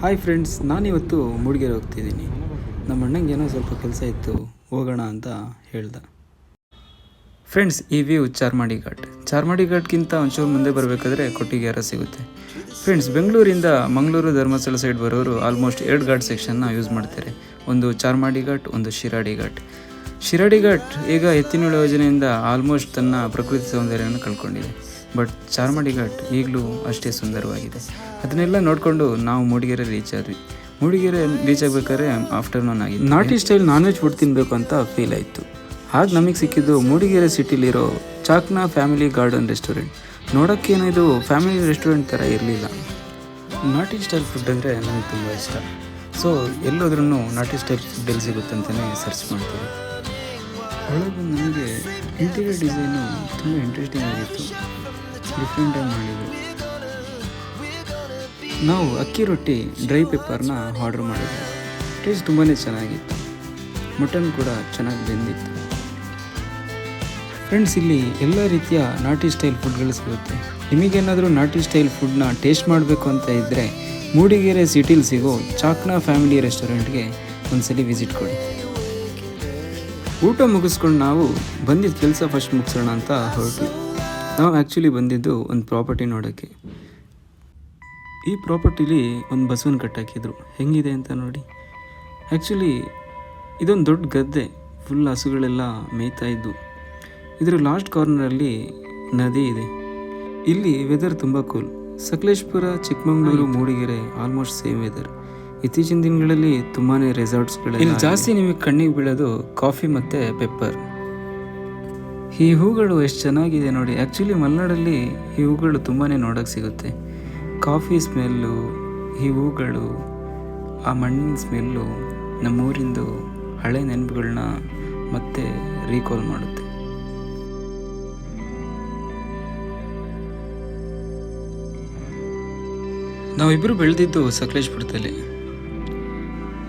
Hi friends ನಾನಿವತ್ತು ಮೂಡಿಗೆರೆ ಹೋಗ್ತಿದ್ದೀನಿ. ನಮ್ಮ ಅಣ್ಣಂಗೆ ಏನೋ ಸ್ವಲ್ಪ ಕೆಲಸ ಇತ್ತು, ಹೋಗೋಣ ಅಂತ ಹೇಳ್ದೆ. ಫ್ರೆಂಡ್ಸ್ ಈ ವ್ಯೂ ಚಾರ್ಮಾಡಿ ಘಾಟ್. ಚಾರ್ಮಾಡಿ ಘಾಟ್ಗಿಂತ ಒಂಚೂರು ಮುಂದೆ ಬರಬೇಕಾದ್ರೆ ಕೊಟ್ಟಿಗೆಹಾರ ಸಿಗುತ್ತೆ. ಫ್ರೆಂಡ್ಸ್ ಬೆಂಗಳೂರಿಂದ ಮಂಗಳೂರು ಧರ್ಮಸ್ಥಳ ಸೈಡ್ ಬರೋರು ಆಲ್ಮೋಸ್ಟ್ ಎರಡು ಘಾಟ್ ಸೆಕ್ಷನ್ನ ಯೂಸ್ ಮಾಡ್ತಾರೆ. ಒಂದು ಚಾರ್ಮಾಡಿ ಘಾಟ್, ಒಂದು ಶಿರಾಡಿ ಘಾಟ್. ಶಿರಾಡಿ ಘಾಟ್ ಈಗ ಎತ್ತಿನ ಯೋಜನೆಯಿಂದ ಆಲ್ಮೋಸ್ಟ್ ತನ್ನ ಪ್ರಕೃತಿ ಸೌಂದರ್ಯವನ್ನು ಕಳ್ಕೊಂಡಿದೆ. ಬಟ್ ಚಾರ್ಮಾಡಿ ಘಾಟ್ ಈಗಲೂ ಅಷ್ಟೇ ಸುಂದರವಾಗಿದೆ. ಅದನ್ನೆಲ್ಲ ನೋಡಿಕೊಂಡು ನಾವು ಮೂಡಿಗೆರೆ ರೀಚ್ ಆದ್ವಿ. ಮೂಡಿಗೆರೆ ರೀಚ್ ಆಗಬೇಕಾದ್ರೆ ಆಫ್ಟರ್ನೂನ್ ಆಗಿದೆ ನಾಟಿ ಸ್ಟೈಲ್ ನಾನ್ ವೆಜ್ ಫುಡ್ ತಿನ್ನಬೇಕು ಅಂತ ಫೀಲ್ ಆಯಿತು. ಆಗ ನಮಗೆ ಸಿಕ್ಕಿದ್ದು ಮೂಡಿಗೆರೆ ಸಿಟಿಲಿರೋ ಚಾಕ್ನಾ ಫ್ಯಾಮಿಲಿ ಗಾರ್ಡನ್ ರೆಸ್ಟೋರೆಂಟ್ ನೋಡೋಕ್ಕೇನು ಇದು ಫ್ಯಾಮಿಲಿ ರೆಸ್ಟೋರೆಂಟ್ ಥರ ಇರಲಿಲ್ಲ. ನಾಟಿ ಸ್ಟೈಲ್ ಫುಡ್ ಅಂದರೆ ನನಗೆ ತುಂಬ ಇಷ್ಟ. ಸೊ ಎಲ್ಲೋದ್ರೂ ನಾಟಿ ಸ್ಟೈಲ್ ಫುಡ್ ಎಲ್ಲಿ ಸಿಗುತ್ತೆ ಅಂತಲೇ ಸರ್ಚ್ ಮಾಡ್ತೀವಿ. ಒಳಗೆ ನನಗೆ ಇಂಟೀರಿಯರ್ ಡಿಸೈನು ತುಂಬ ಇಂಟ್ರೆಸ್ಟಿಂಗ್ ಆಗಿತ್ತು. ಡಿಫ್ರೆಂಟಾಗಿ ನಾವು ಅಕ್ಕಿ ರೊಟ್ಟಿ ಡ್ರೈ ಪೆಪ್ಪರ್ನ ಆರ್ಡ್ರ್ ಮಾಡಿದ್ವಿ. ಟೇಸ್ಟ್ ತುಂಬಾ ಚೆನ್ನಾಗಿತ್ತು. ಮಟನ್ ಕೂಡ ಚೆನ್ನಾಗಿ ಬೆಂದಿತ್ತು. ಫ್ರೆಂಡ್ಸ್, ಇಲ್ಲಿ ಎಲ್ಲ ರೀತಿಯ ನಾಟಿ ಸ್ಟೈಲ್ ಫುಡ್ಗಳು ಸಿಗುತ್ತೆ. ನಿಮಗೇನಾದರೂ ನಾಟಿ ಸ್ಟೈಲ್ ಫುಡ್ನ ಟೇಸ್ಟ್ ಮಾಡಬೇಕು ಅಂತ ಇದ್ದರೆ ಮೂಡಿಗೆರೆ ಸಿಟಿಲಿ ಸಿಗೋ ಚಾಕ್ನಾ ಫ್ಯಾಮಿಲಿ ರೆಸ್ಟೋರೆಂಟ್ಗೆ ಒಂದ್ಸಲಿ ವಿಸಿಟ್ ಕೊಡಿ. ಊಟ ಮುಗಿಸ್ಕೊಂಡು ನಾವು ಬಂದಿದ್ದ ಕೆಲಸ ಫಸ್ಟ್ ಮುಗಿಸೋಣ ಅಂತ ಹೊರಟ್ವಿ. ನಾವು ಆ್ಯಕ್ಚುಲಿ ಬಂದಿದ್ದು ಒಂದು ಪ್ರಾಪರ್ಟಿ ನೋಡೋಕ್ಕೆ. ಈ ಪ್ರಾಪರ್ಟಿಲಿ ಒಂದು ಬಸವನ ಕಟ್ಟಾಕಿದ್ರು ಹೆಂಗಿದೆ ಅಂತ ನೋಡಿ. ಆ್ಯಕ್ಚುಲಿ ಇದೊಂದು ದೊಡ್ಡ ಗದ್ದೆ. ಫುಲ್ ಹಸುಗಳೆಲ್ಲ ಮೇಯ್ತಾ ಇದ್ದು. ಇದರ ಲಾಸ್ಟ್ ಕಾರ್ನರಲ್ಲಿ ನದಿ ಇದೆ. ಇಲ್ಲಿ ವೆದರ್ ತುಂಬ cool Sakleshpur Chikkamagaluru Mudigere almost same weather ಇತ್ತೀಚಿನ ದಿನಗಳಲ್ಲಿ ತುಂಬಾ ರೆಸಾರ್ಟ್ಸ್ಗಳು ಇಲ್ಲಿ ಜಾಸ್ತಿ ನಿಮಗೆ ಕಣ್ಣಿಗೆ ಬೀಳೋದು ಕಾಫಿ ಮತ್ತು ಪೆಪ್ಪರ್ ಈ ಹೂಗಳು ಎಷ್ಟು ಚೆನ್ನಾಗಿದೆ ನೋಡಿ. ಆ್ಯಕ್ಚುಲಿ ಮಲೆನಾಡಲ್ಲಿ ಈ ಹೂಗಳು ತುಂಬಾ ನೋಡೋಕ್ಕೆ ಸಿಗುತ್ತೆ. ಕಾಫಿ ಸ್ಮೆಲ್ಲು ಈ ಹೂಗಳು, ಆ ಮಣ್ಣಿನ ಸ್ಮೆಲ್ಲು ನಮ್ಮೂರಿಂದು ಹಳೆ ನೆನಪುಗಳನ್ನ ಮತ್ತೆ ರೀಕಾಲ್ ಮಾಡುತ್ತೆ. ನಾವಿಬ್ಬರು ಬೆಳೆದಿದ್ದು ಸಕಲೇಶ್ಪುರದಲ್ಲಿ.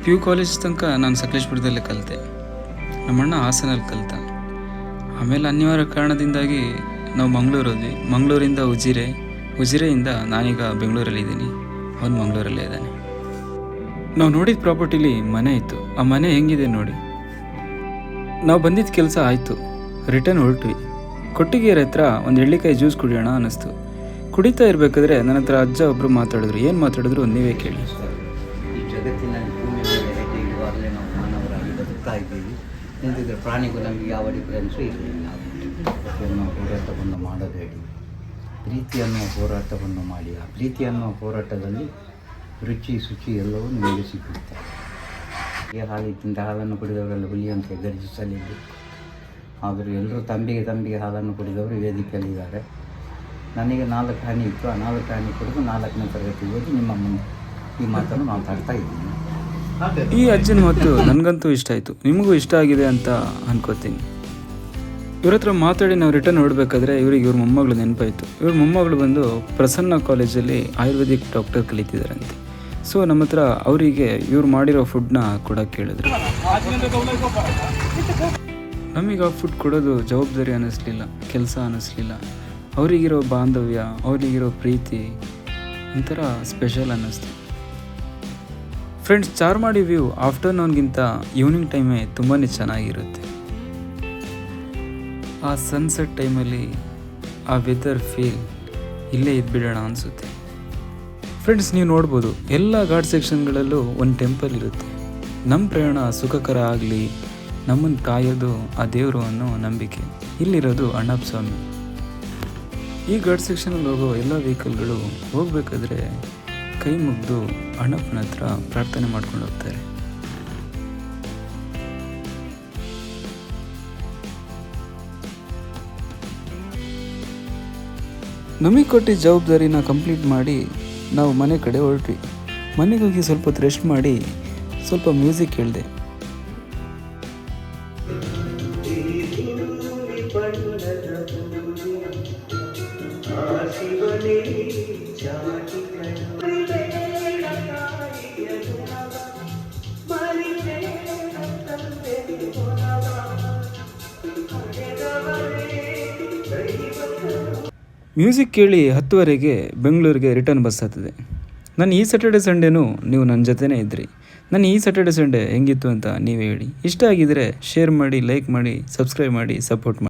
ಪಿ ಯು ಕಾಲೇಜ್ ತನಕ ನಾನು ಸಕಲೇಶ್ಪುರದಲ್ಲೇ ಕಲಿತೆ. ನಮ್ಮಣ್ಣ ಹಾಸನಲ್ಲಿ ಕಲಿತ. ಆಮೇಲೆ ಅನಿವಾರ್ಯ ಕಾರಣದಿಂದಾಗಿ ನಾವು ಮಂಗಳೂರು ಹೋದ್ವಿ ಮಂಗಳೂರಿಂದ ಉಜಿರೆ, ಉಜಿರೆಯಿಂದ ನಾನೀಗ ಬೆಂಗಳೂರಲ್ಲಿ ಇದ್ದೀನಿ. ಅವನು ಮಂಗಳೂರಲ್ಲೇ ಇದ್ದಾನೆ. ನಾವು ನೋಡಿದ ಪ್ರಾಪರ್ಟಿಲಿ ಮನೆ ಇತ್ತು. ಆ ಮನೆ ಹೆಂಗಿದೆ ನೋಡಿ. ನಾವು ಬಂದಿದ್ದ ಕೆಲಸ ಆಯಿತು. ರಿಟರ್ನ್ ಹೊರಟ್ವಿ. ಕೊಟ್ಟಿಗೆಯರ ಹತ್ರ ಒಂದು ಎಳ್ಳಿಕಾಯಿ ಜ್ಯೂಸ್ ಕುಡಿಯೋಣ ಅನ್ನಿಸ್ತು. ಕುಡಿತಾ ಇರಬೇಕಾದ್ರೆ ನನ್ನ ಹತ್ರ ಅಜ್ಜ ಒಬ್ಬರು ಮಾತಾಡಿದ್ರು. ಏನು ಮಾತಾಡಿದ್ರು ನೀವೇ ಕೇಳಿ. ಈ ಜಗತ್ತಿನಲ್ಲಿ ಭೂಮಿ ಮೇಲೆ ಇರುವಾಗಲೇ ನಾವು ಮಾನವರಾಗಿ ಬದುಕ್ತಾ ಇದ್ದೀವಿ. ನಿಂತಿದ್ರೆ ಪ್ರಾಣಿಗೂ ನಮಗೆ ಯಾವ ಡಿಫರೆನ್ಸು ಇರಲಿಲ್ಲ. ಪ್ರೀತಿಯನ್ನು ಹೋರಾಟವನ್ನು ಮಾಡಬೇಡಿ ಪ್ರೀತಿಯನ್ನು ಹೋರಾಟವನ್ನು ಮಾಡಿ. ಆ ಪ್ರೀತಿಯನ್ನು ಹೋರಾಟದಲ್ಲಿ ರುಚಿ, ಶುಚಿ ಎಲ್ಲವೂ ನಿಮಗೆ ಸಿಗುತ್ತೆ. ಈ ತಿಂದ ಹಾಲನ್ನು ಕುಡಿದವರೆಲ್ಲ ಹುಲಿಯಂತೆ ಗರ್ಜಿಸಲಿಲ್ಲ. ಆದರೂ ಎಲ್ಲರೂ ತಂಬಿಗೆ ತಂಬಿಗೆ ಹಾಲನ್ನು ಕುಡಿದವರು ವೇದಿಕೆಯಲ್ಲಿದ್ದಾರೆ ನನಗೆ ನಾಲ್ಕು ಹನಿ ಇತ್ತು. ಆ ನಾಲ್ಕು ಹನಿ ಕುಡಿದು ನಾಲ್ಕನೇ ತರಗತಿ ಓದಿ ನಿಮ್ಮ ಈ ಮಾತನ್ನು ಮಾತಾಡ್ತಾ ಇದ್ದೀನಿ. ಈ ಅಜ್ಜನ ಮಾತು ನನಗಂತೂ ಇಷ್ಟ ಆಯಿತು. ನಿಮಗೂ ಇಷ್ಟ ಆಗಿದೆ ಅಂತ ಅನ್ಕೋತೀನಿ. ಇವ್ರ ಹತ್ರ ಮಾತಾಡಿ ನಾವು ರಿಟರ್ನ್ ನೋಡಬೇಕಾದ್ರೆ ಇವ್ರಿಗೆ ಇವ್ರ ಮೊಮ್ಮಗಳು ನೆನಪಾಯಿತು. ಇವ್ರ ಮೊಮ್ಮಗಳು ಬಂದು ಪ್ರಸನ್ನ ಕಾಲೇಜಲ್ಲಿ ಆಯುರ್ವೇದಿಕ್ ಡಾಕ್ಟರ್ ಕಲಿತಿದ್ದಾರಂತೆ. ಸೊ ನಮ್ಮ ಹತ್ರ ಅವರಿಗೆ ಇವ್ರು ಮಾಡಿರೋ ಫುಡ್ನ ಕೂಡ ಕೇಳಿದ್ರು. ನಮಗೆ ಆ ಫುಡ್ ಕೊಡೋದು ಜವಾಬ್ದಾರಿ ಅನ್ನಿಸ್ಲಿಲ್ಲ, ಕೆಲಸ ಅನ್ನಿಸ್ಲಿಲ್ಲ. ಅವರಿಗಿರೋ ಬಾಂಧವ್ಯ, ಅವರಿಗಿರೋ ಪ್ರೀತಿ ಒಂಥರ ಸ್ಪೆಷಲ್ ಅನ್ನಿಸ್ತು. ಫ್ರೆಂಡ್ಸ್ ಚಾರ್ಮಾಡಿ ವ್ಯೂ ಆಫ್ಟರ್ನೂನ್ಗಿಂತ ಈವ್ನಿಂಗ್ ಟೈಮೇ ತುಂಬಾ ಚೆನ್ನಾಗಿರುತ್ತೆ ಆ ಸನ್ಸೆಟ್ ಟೈಮಲ್ಲಿ ಆ ವೆದರ್ ಫೀಲ್ ಇಲ್ಲೇ ಇದ್ಬಿಡೋಣ ಅನಿಸುತ್ತೆ ಫ್ರೆಂಡ್ಸ್ ನೀವು ನೋಡ್ಬೋದು ಎಲ್ಲ ಘಾಟ್ ಸೆಕ್ಷನ್ಗಳಲ್ಲೂ ಒಂದು ಟೆಂಪಲ್ ಇರುತ್ತೆ ನಮ್ಮ ಪ್ರಯಾಣ ಸುಖಕರ ಆಗಲಿ ನಮ್ಮನ್ನು ಕಾಯೋದು ಆ ದೇವರು ಅನ್ನೋ ನಂಬಿಕೆ ಇಲ್ಲಿರೋದು ಅಣ್ಣಪ್ಪ ಸ್ವಾಮಿ ಈ ಘಾಟ್ ಸೆಕ್ಷನಲ್ಲಿ ಹೋಗೋ ಎಲ್ಲ ವೆಹಿಕಲ್ಗಳು ಹೋಗ್ಬೇಕಾದ್ರೆ ಕೈ ಮುಗಿದು ಅಣ್ಣಪ್ಪನ ಹತ್ರ ಪ್ರಾರ್ಥನೆ ಮಾಡ್ಕೊಂಡು ಹೋಗ್ತಾರೆ. ನಮಗೆ ಕೊಟ್ಟಿದ್ದ ಜವಾಬ್ದಾರಿನ ಕಂಪ್ಲೀಟ್ ಮಾಡಿ ನಾವು ಮನೆ ಕಡೆ ಹೊರಟ್ವಿ. ಮನೆಗೆ ಹೋಗಿ ಸ್ವಲ್ಪ ಹೊತ್ತು ರೆಸ್ಟ್ ಮಾಡಿ ಸ್ವಲ್ಪ ಮ್ಯೂಸಿಕ್ ಕೇಳಿದೆ ಮ್ಯೂಸಿಕ್ ಕೇಳಿ ಹತ್ತುವರೆಗೆ ಬೆಂಗಳೂರಿಗೆ ರಿಟರ್ನ್ ಬಸ್ ಹತ್ತಿದೆ. ನಾನು ಈ ಸ್ಯಾಟರ್ಡೆ ಸಂಡೇನೂ ನೀವು ನನ್ನ ಜೊತೆನೇ ಇದ್ರಿ. ನಾನು ಈ ಸ್ಯಾಟರ್ಡೆ ಸಂಡೇ ಹೆಂಗಿತ್ತು ಅಂತ ನೀವೇ ಹೇಳಿ. ಇಷ್ಟ ಆಗಿದ್ರೆ ಶೇರ್ ಮಾಡಿ ಲೈಕ್ ಮಾಡಿ ಸಬ್ಸ್ಕ್ರೈಬ್ ಮಾಡಿ ಸಪೋರ್ಟ್ ಮಾಡಿ.